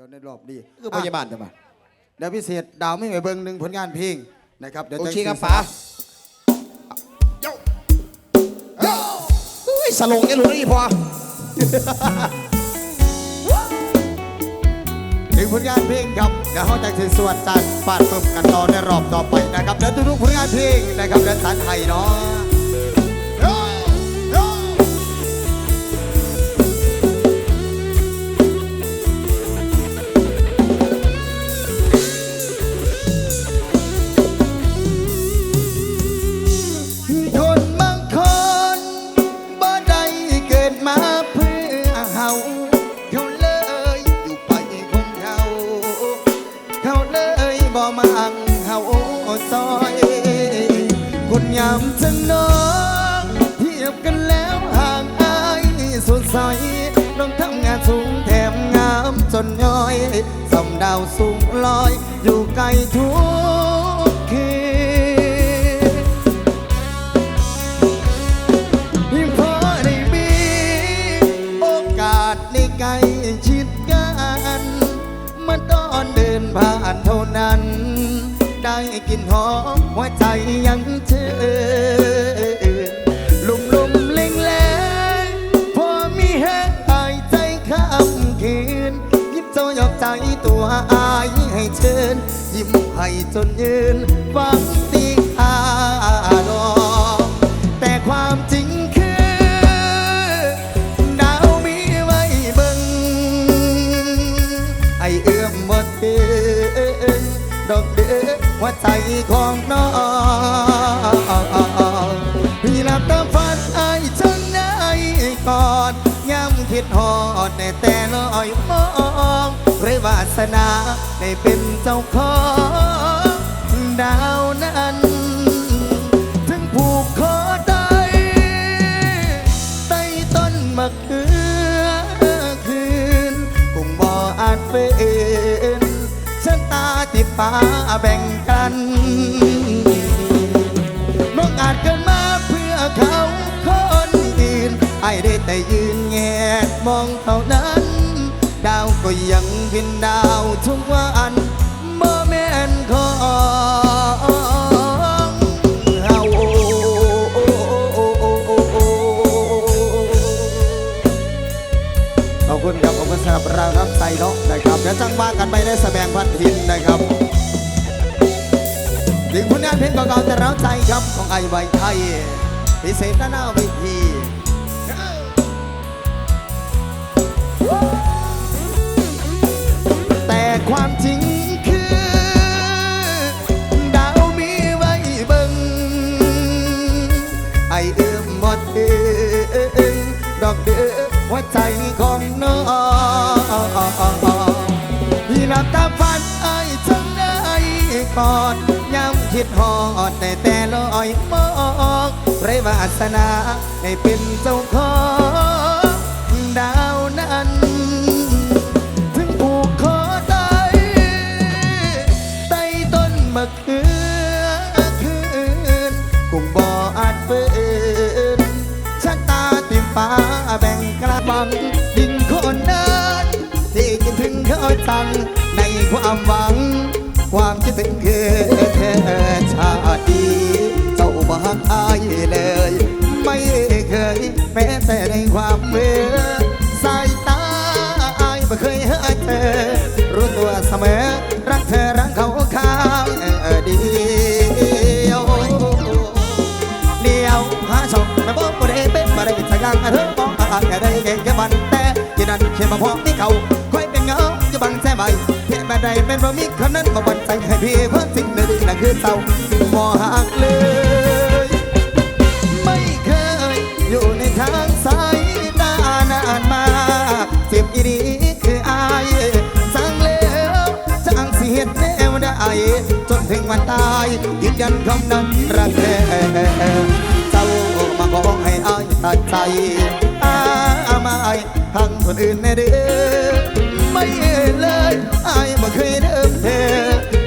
ดี๋ยวในรอบนี้คือพยาบาลจะมาเดี๋ยวพิเศษดาวไม่ไปเบิ่งหนึ่งผลงานเพลงนะครับเดี๋ยวโอจะเคครับป๋าเฮ้ยสลงไอ้หลุยพอถึงผลงานเพลงครับเดี๋ยวเขาจะสวดจัดฟาดปึบกันต่อในรอบต่อไปนะครับเดี๋ยวทุกๆผลงานเพลงนะครับเดี๋ยวสันไห้เนาะ บ่มังเฮาซอย คนยามจะน้องเทียบกันแล้วห่างอายสุดใสต้องทำงานสูงแถมงามจนย้อยสำดาวสูงลอย อยู่ไกลทุกคืนยิ่งพอได้มีโอกาสในใกลชิดกันมื่อตอนเดินผ่านเท่านั้น กลินหอมหัวใจยังเชื่อลุมลุมเล็งแรงพอมีแห้งอายใจข้ามคืน ยิ้มโจยอกใจตัวอายให้เชิญ ยิ้มให้จนยืนฟังตียง ใจของน้องพี่หลับตาฝันไอจังได้ก่อนย้ำคิดหอดในแต่ลอยมองเรวาสนาได้เป็นเจ้าของดาวนั้นถึงผูกคอตายใต้ต้นมะเขือคืนคงบ่อาจเป็นชะตาที่ฟ้าแบ่ง กันน้องอาจเกิดมาเพื่อเขาคนอื่นไอ้ได้แต่ยืนแงมองเท่านั้น ดาวก็ยังเป็นดาวทุกวันโมเมนของเฮาขอบคุณครับขอบคุณสำหรับรารับใส่เนาะนะครับเดี๋ยวจังว่ากันไปได้แสดงพันธินนะครับ ถึงผลงานเพลงเก่าๆแต่เราใจครับของไอไวไทยพิเศษหน้าหน้าเวทีแต่ความจริงคือดาวมีไว้เบิ่งไอเอื้อมหมดเอิงดอกเดือหัวใจของน้องพี่หลับตาฝันไอจังได้ก่อน คิดหอดแต่แต่ลอยมองไรวาสนาได้เป็นเจ้าของดาวนั้น ถึงผูกคอตายใต้ต้นมะเขือคืนคงบ่อาจเฟินชะตาติมฟ้าแบ่งกลางบังดินคนนั้นที่คิดถึงเขาจังในความหวัง ความคิดถึงคือ มาพอที่เขาค่อยเป็นเงาจะบังแท้ใบเพียงแบบใดเป็นเพราะมีคนนั้นมาบันใจให้พี่เพื่อสิ่งหนึ่งนั่นคือเศร้าหมอหักเลย ไม่เคยอยู่ในทางสายตานานมาเจ็บอีดีคืออายสั่งแล้วจังสิเดแนวได้จนถึงวันตายยืนยันคำนั้นรักแท้เจ้ามาบอให้อายตัดใจอาไม่ทั้ง คนอื่นแน่เด้อไม่เห็นเลยอายบ่เคยเดิมเธอ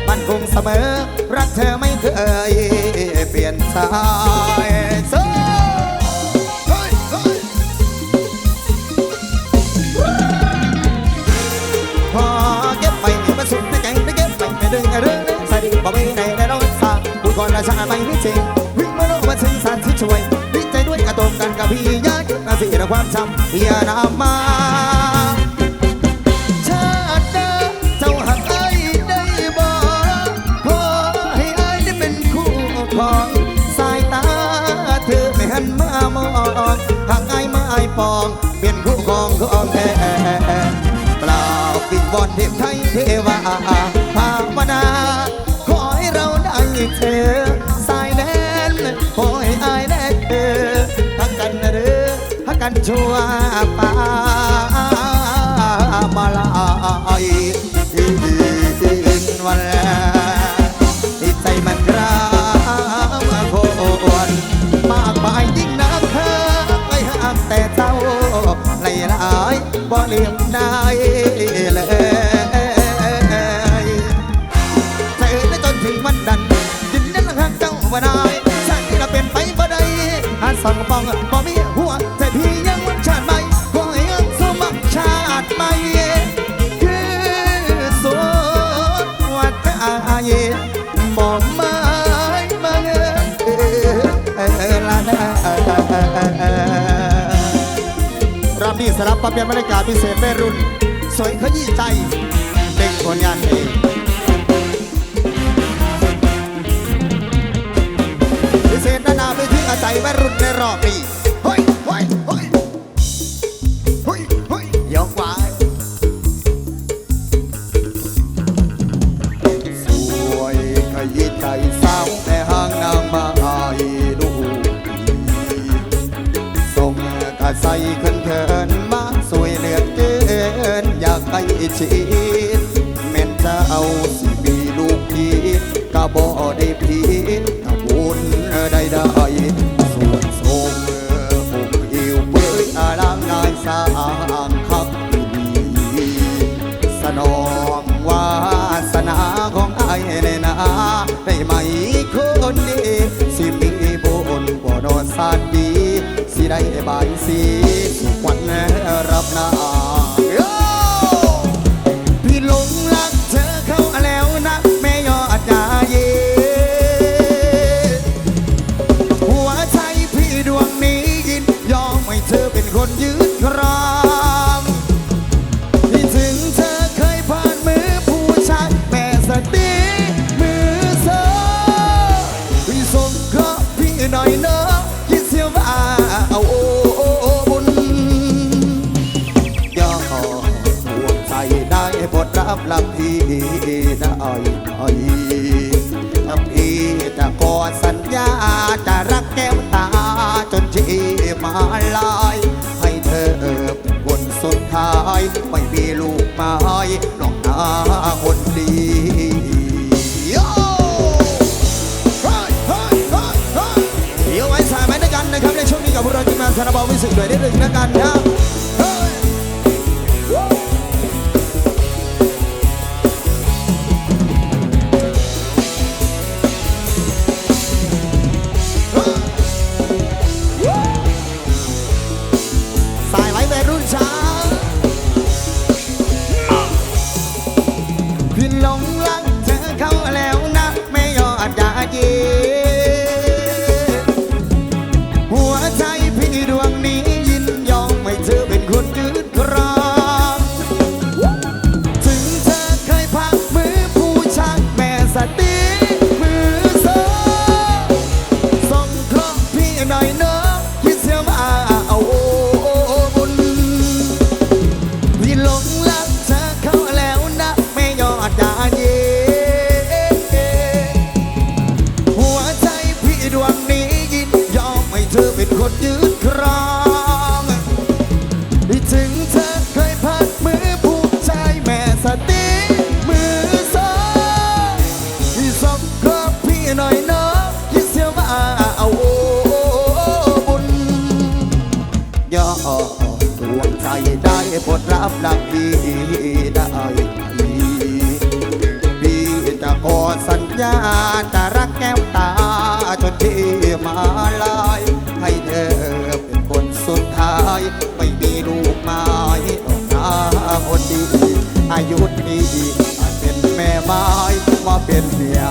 มันคงเสมอ รักเธอไม่เคยเปลี่ยนสายโซพอเก็บไปมันสุดในใจได้เก็บไปในเรื่องเรื่องนี้ใส่บ่ไม่ในในรถสาบุญก่อนราชาไปไม่จริงวิ่งมาโลกมาถึงสารที่ช่วยดีใจด้วยกระตมกันกับพี่ยาย เสียดความช้ำอย่านำมาชาติเจ้าหักไอ้ได้บ่ขอให้ไอ้ได้เป็นคู่ของสายตาเธอไม่หันมามองหากไอ้มาไอ้ปอง เป็นคู่ของของแท้เปล่าปิดบอลเทพไทยเทวาภาวนาขอให้เราได้เธอสายแดนขอให้ไอ้ได้เธอ กันชั่วป่ามาลายวันติดมันราวโคมากมายยิ่งนักเคยหาแต่เจ้าไหลไหลบ่เลี่ยมนา สลับปรับเปลี่ยนบรรยากาศพิเศษไม่รุ่น สวยขยี้ใจเด็กคนงานเพลงพิเศษนานาไปที่อาศัยไม่รุ่นในรอบปี้ up now. กับพวกเราที่มาสารบาวิสุทธิ์ด้วยได้ดึงนักกันนะ dinheiro ปวดรับหลักดีได้พี่จะขอสัญญาจะรักแก้วตาจนที่มาลาย ให้เธอเป็นคนสุดท้าย ไม่มีลูกไม้ดอกนาคนดีอายุดีเป็นแม่ไม้มาเป็นเมีย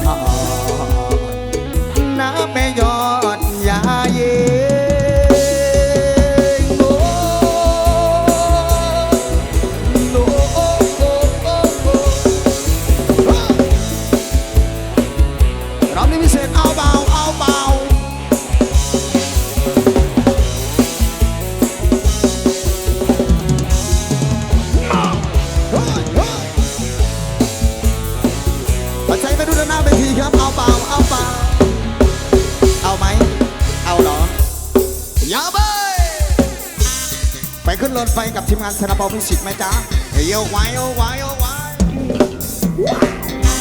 รถไฟกับทีมงานสนาบอมิสิกไหมจ๊ะเฮ้ยเอาไว้เอาไว้เอาไว้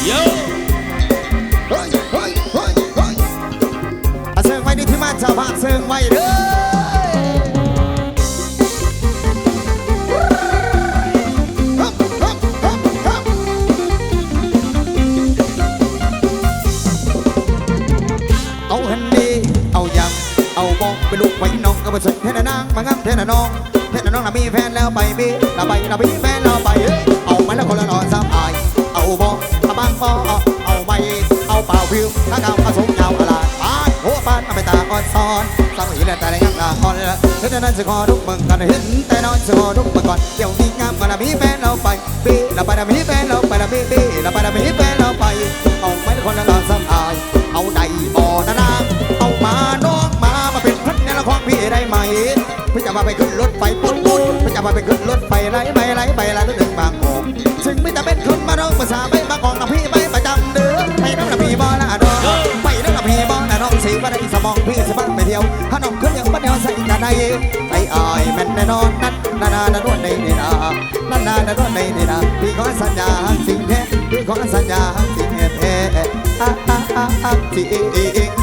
โยเฮ้ยเฮ้ยเฮ้ยเฮ้ยเสิร์ฟไว้นี่ที่มานชาวบ้านเสิร์ฟไว้เด้อเอาหันดีเอายังเอาบองไปลูกไว้น้องก็ไปสึกเทนนางมางามเทนน้อง น้องน่ะมีแฟนแล้วไปมีละไปละมีแฟนแล้วไป เอามาแล้วคนละนอนสามอาย เอาบองเอาบางบอเอาไม่เอาเปล่าพิวถ้าเก่าเอาสงยาวอะไรปานหัวปานเอาไปตาอ่อนซ้อนตั้งหินแต่ในยังละอ่อนละเทนนั้นจะขอทุกเมึงกันเห็นแต่นอยจะขอทุกเมึงก่อนเดี๋ยวนี้งามกันละมีแฟนแล้วไปปีละไปละมีแฟนแล้วไปละปีปีละไปละมีแฟนแล้วไป เอาไม่แล้วคนละนอนสามอาย เอาใดบ่อนะนางเอามาน้องมามาเป็นพันในละครพี่ได้ไหม พี่จะมาไปขึ้นรถไฟปุ๊บปุ๊บพี่จะมาไปขึ้นรถไฟไรไปไรไปไรรถถึงบางกอกซึ่งไม่จะเป็นคนมาร้องภาษาไม่มากองนะพี่ไม่ประจำเด้อไปน้องนะพี่บ่ละน้องไปน้องนะพี่บ่ละน้องสีว่าได้สมองพี่สิบ้านไปเที่ยวถ้าน้องขึ้นอย่างบ้านเดียวใส่กันได้ไอ้อายแม่นแน่นอนนัดนานานาดวนในนี่นานานานาดวนในนี่นาพี่ขอสัญญาสิ่งแท้พี่ขอสัญญาสิ่งแท้อะอะอะอะจริง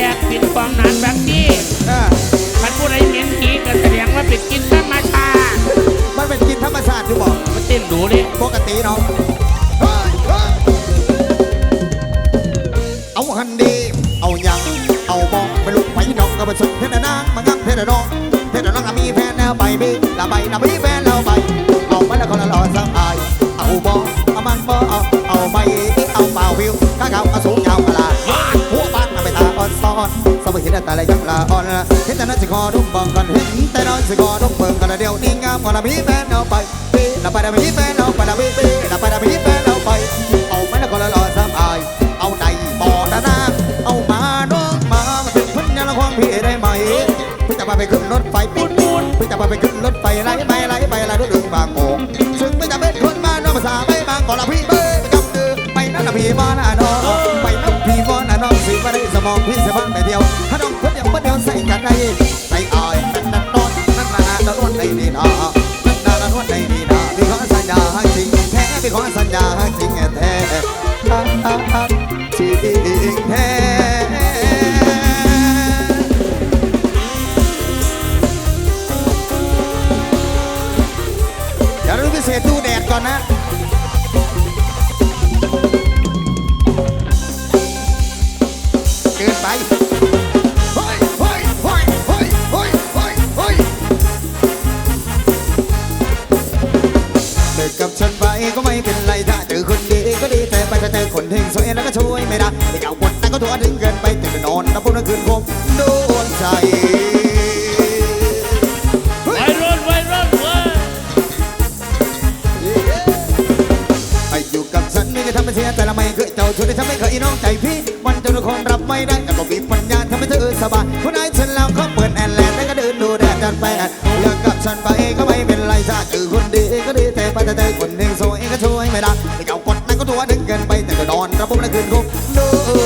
กแต้แตกปิดฟองนานแบบนี้เออพันผู้ใดเหม็นขี้ก็แสดงว่าเป็นกินธรรมชาติมันเป็นกินธรรมชาติอยู่บอกมันเต้นดูเลยปกติเนาะเฮ้ยเฮ้ยเอาหันดี เอายัง เอาบองไปลุกไปน้องก็ไปสุดเทนนางมางับเทนน้องเทนน้องน่ะมีแฟนแล้วไปมีละไปละมีแฟนแล้วไป สมัยเละยังละอ่อนเห็นแต่นั้นสิคอดุ้มบองกันเห็นแต่น้อยสิคอดุ้มเบิ่งกันเดียวนี่งามกว่าละมีแฟนแล้วไปปีละไปละมีแฟนแล้วไปละมีปีละไปละมีแฟนแล้วไปเอาไปแล้วก็ละรอสังอายเอาใดบ่อนานาเอามาน้องมามาเป็นพันยาละควงพี่ได้ไหมพี่จะมาไปขึ้นรถไฟปุ๊ดปุ๊ดพี่จะมาไปขึ้นรถไฟไหลไปไหลไปไหลรถดึงบางโอกซึ่งไม่จะเป็นคนบ้านนอกภาษาไม่บางก่อนละพี่เบ้ไปกับเดือไปนั่นละพี่บ้านน้องไปนั่นพี่บ้านน้องสิว่าได้สมองพี่สบ เดียวในได้ใส่อายนั่นนั่นนอนนั่นนั่นนั่นนอนในดีนานั่นนานั่นนอนในดีนาพี่ขอสัญญาจริงแท้พี่ขอสัญญาจริงแท้ พวกนั้นคืนคงโดนใจไวรุ่นไวรุ่นเว้ยไออยู่กับฉันไม่ได้ทำให้เสียแต่ละไม่เคยเจ้าชวนให้ทำให้เคยน้องใจพี่วันจนทุกคนรับไม่ได้แต่ก็มีปัญญาทำให้เธอสบายคนไหนฉันแล้วเขาเปิดแอนแลนด์แล้วก็เดินดูแดดจันแปดเลิกกับฉันไปก็ไม่เป็นไรถ้าเจอคนดีก็ดีแต่ไปแต่เจอคนหนึ่งสวยก็ช่วยไม่ได้ไม่เอาคนนั้นก็ตัวดึงเกินไปแต่ก็นอนระบบนั้นคืนคงด้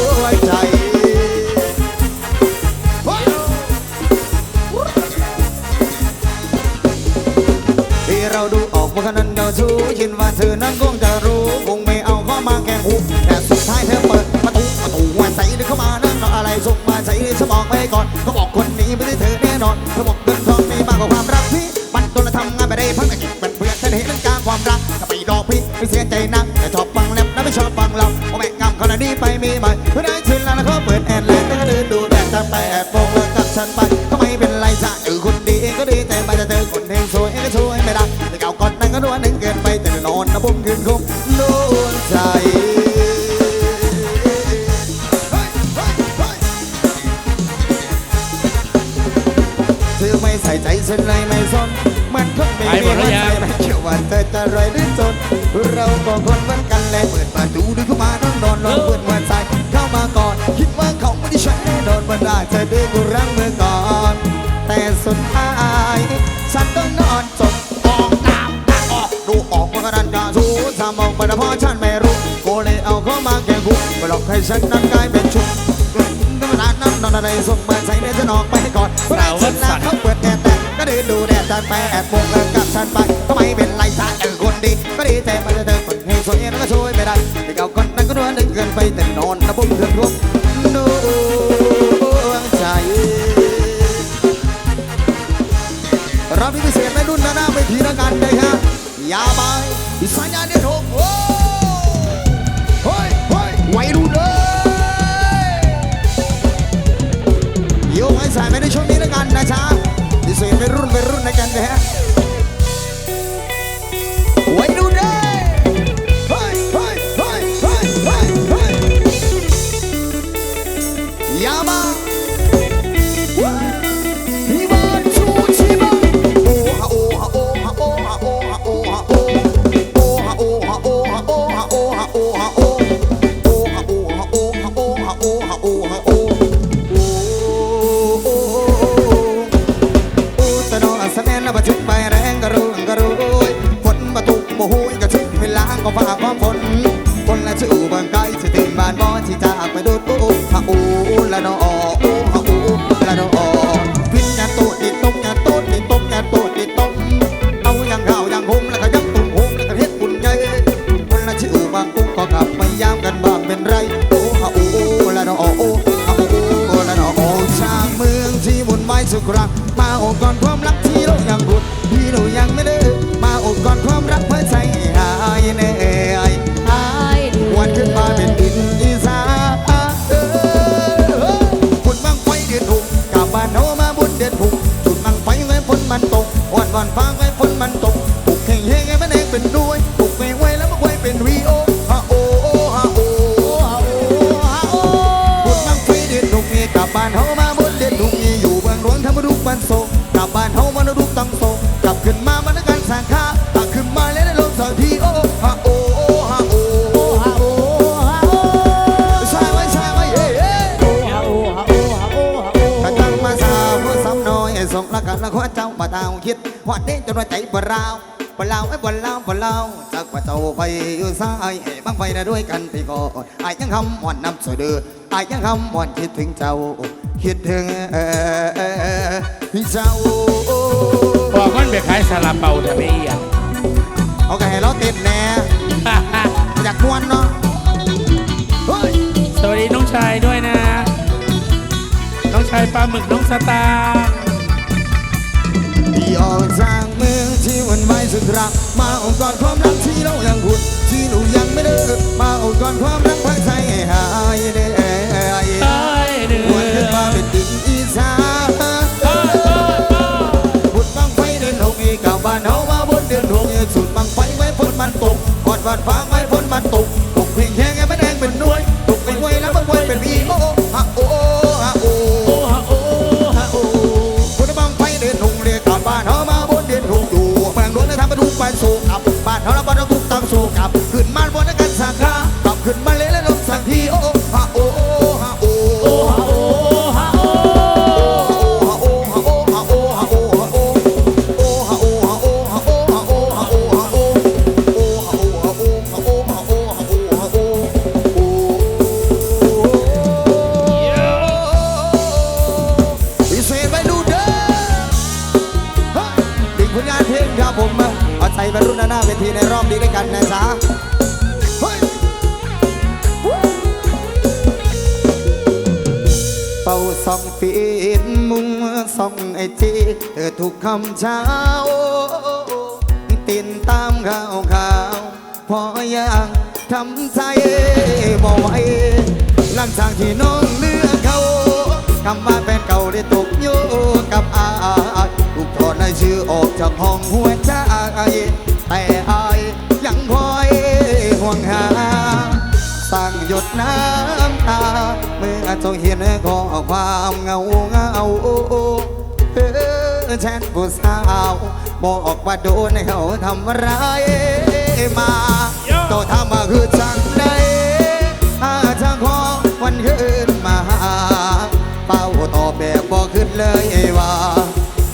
เราดูออกว่าคนนั้นเจ้าชู้คิดว่าเธอนั้นคงจะรู้ คงไม่เอาเข้ามาแกล้งหูแต่สุดท้ายเธอเปิดประตูประตูวันใส่เดินเข้ามานั่นอะไรส่งมาใส่สมองไปก่อนเขาบอกคนนี้ไม่ใช่เธอแน่นอนเขาบอกเงินทองมีมากกว่าความรักพี่มันตัวละทำงานไปได้พักแต่กินเป็นเพื่อนฉันเห็นเรื่องการความรักถ้าไปดอกพี่ไม่เสียใจนักแต่ชอบฟังแลบและไม่ชอบฟังเราเพราแม่งำขนาดนี้ไปมีไหม่เพื่อนได้ชินแล้วนะเขาเปิดแอนแลนด์แล้วก็เดินดูแดดจะแปดโมงเลิกกับฉันไป มันคงไม่มีวันใจไม่เชื่อว่าเธอจะรวยหรือจนเราก็คนเหมือนกันแหละเปิดประตูดึงเข้ามานอนนอนลองเปิดวันใส่เข้ามาก่อน คิดว่าเขาไม่ได้ใช้แน่นอนวันได้เธอดื้อกูรังเมื่อก่อน แต่สุดท้ายฉันต้องนอนจบออกตามตามออกดูออกว่ากระดานกาชูทำออกไปแต่เพราะฉันไม่รู้โกเลยเอาเข้ามาแกบุกมาหลอกให้ฉันนั้นกลายเป็นชุดธรรมดานั้นนอนอะไรส่งมาใส่เนื้อจะนอกไปก่อนเพราะได้ฉันนะเขาเปิดแดดแต่ ก็เดินดูแดดจานไปแอบมองแล้วกับฉันไปก็ไม่เป็นไรถ้าเออคนดี ก็ดีแต่มันจะเดินคนให้สวยแล้วก็ช่วยไม่ได้ที่เก่าคนนั้นก็นวลดึงเกินไปแต่นอนนะบุ้มเพื่อนร่วม บ้านเฮามาดูตังโศกกลับขึ้นมามันกันสร้างค่าตักขึ้นมาแล้วได้ลงสักทีโอ้ฮะโอฮะโอฮาโอใช่ไหมใช่ไหมเฮ้เฮ้ถ้าตั้งมาสาวผู้สำน้อยส่งละกันละขวเจ้าบ่ตาวคิดหอดเด้จนว่าใจบ่ราวบ่ลาวไอ้บ่ลาวบ่ลาวจากว่าเจ้าไปอยู่ซ้ายให้บังไฟได้ด้วยกันไปก่อนอายยังคำหวานนำสวยเดือไอายยังคำหวานคิดถึงเจ้า คิดถึงเออเจ้าบอกมันไปขายซาลาเปาทำไมอีอะเอาไก่ให้เราเต้นแน่อยากมวนเนาะเฮ้ยสวัสดีน้องชายด้วยนะ น้องชายปลาหมึกน้องสตาร์ที่ออกจากเมืองที่วันไว้สุดรัก มาเอากอดความรักที่เรายังหุดที่หนูยังไม่เลิกมาเอากอดความรักพักใจให้หายเด้ บาดฟ้าไว้ฝนมันตกตกพียง เอาใจบรรลุหน้าเวทีในรอบนี้ด้วยกันนะจ๊ะเป่าส่องฟีนมุงส่องไอจีเธอทุกคำเช้าตินตามข่าวข่าวพอยังทำใจบ่ไหวหลังจากที่น้องเลือกเขาคำว่าแฟนเก่าได้ตกอยู่กับอา ยถูกทอดในให้ชื่อออกจากห้องหัวใจแต่อายยังคอยห่วงหาสั่งหยดน้ำตาเมื่อเจ้าเห็นข้อความเงาเงาเออแชทผู้สาวบอกว่าโดนเขาทำร้ายมาตัวทำมาคือจังใดอาจางขอวันคืนมาหาเป้าตอบแบบบอกขึ้นเลยว่า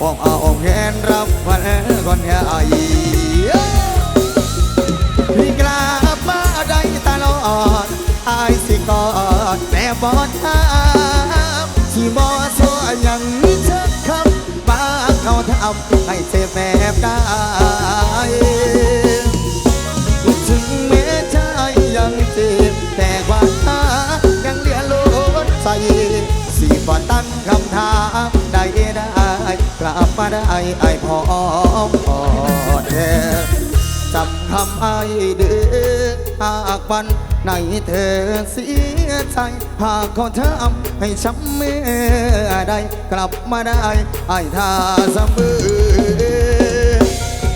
ผมเอาแขนรับวันก่อนแค่ไอพี่กลับมาได้ตลอดไอสิกอดแต่บอดทามที่บอสวยังเธอคำบ้าเขาทำให้เจ็บแบบได้ถึงแม้ใจยังเจ็บแต่วามหายังเหลือล้นใส่สิบ่ตั้งคำถาม มาได้ไอายพร้อมพอแท้จำคำไอ้เด้อหากวันไหนเธอเสียใจ หากเขาทำให้ช้ำเมื่อใดกลับมาได้ไอ้ท่าเสมอ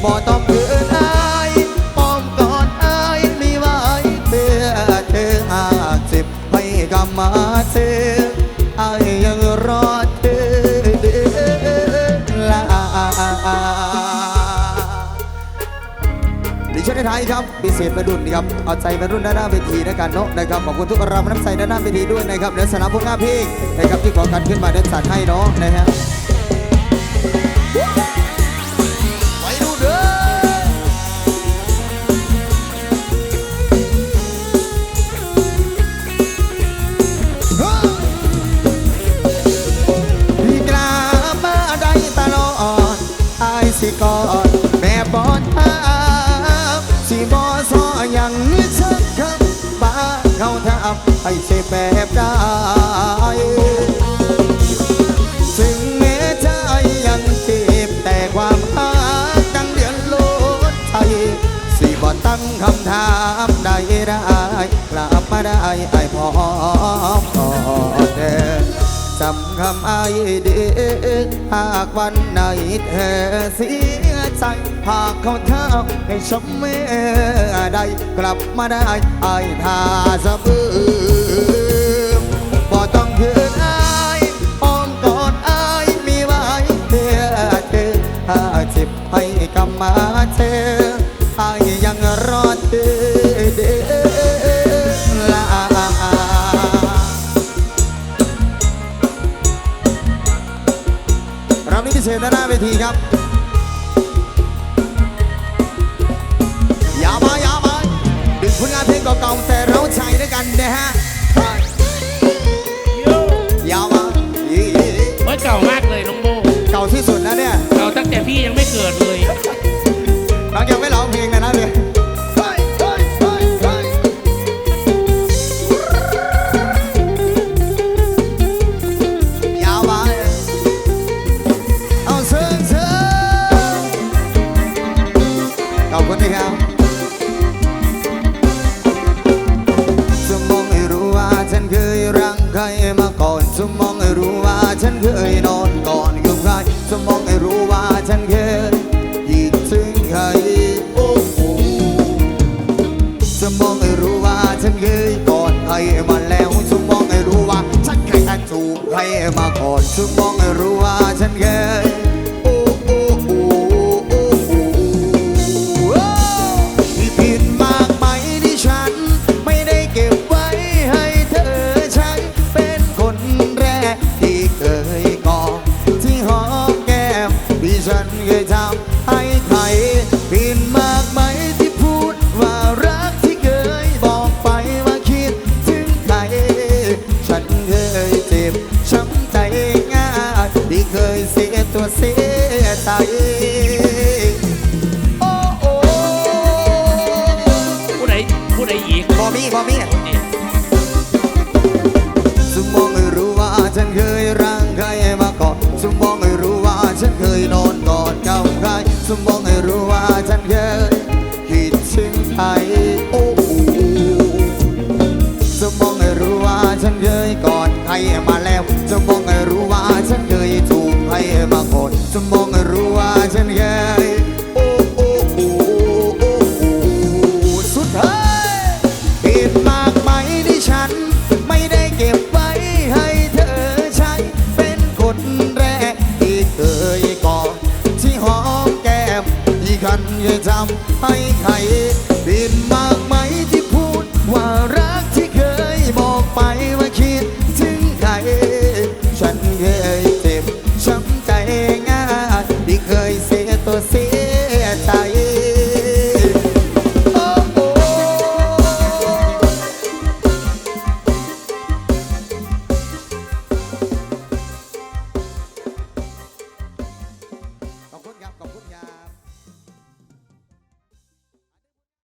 บ่ต้องเกินไอ้ป้อมกอดไอ้ไม่ไหวเพื่อเธอหากเจ็บให้กลับมาเธอ ดิฉันในไทยครับพิเศษมารุ่นครับ เอาใจมารุ่นด้านหน้าเวทีนะกันเนาะนะครับ ขอบคุณทุกรำน้ำใจด้านหน้าเวทีด้วยนะครับเดี๋ยวสนามพวกงาพี่นะครับที่ขอกันขึ้นมาเดินสานให้เนาะนะฮะ แบบได้ถึงแม้ใจยังเจ็บแต่ความหักดังเดือนโลดไทยสิบ่ตั้งคำถามได้ได้กลับมาได้ คำไอเด้อหากวันไหนเธอเสียใจ หากเขาเท่าให้ชมเมื่อใดกลับมาได้ไอ้ท่าเสมอบ่ต้องเพื่อ วทีครับอย่ามาอย่ามาดึงผลงานเพลงเก่าๆแต่เราใช้ด้วยกันนะฮะอย่ามาอีโอ้ยเก่ามากเลยน้องโบเก่าที่สุดนะเนี่ย เก่าตั้งแต่พี่ยังไม่เกิดเลย น้องยังไม่ร้องเพลงเลยนะเลยอย่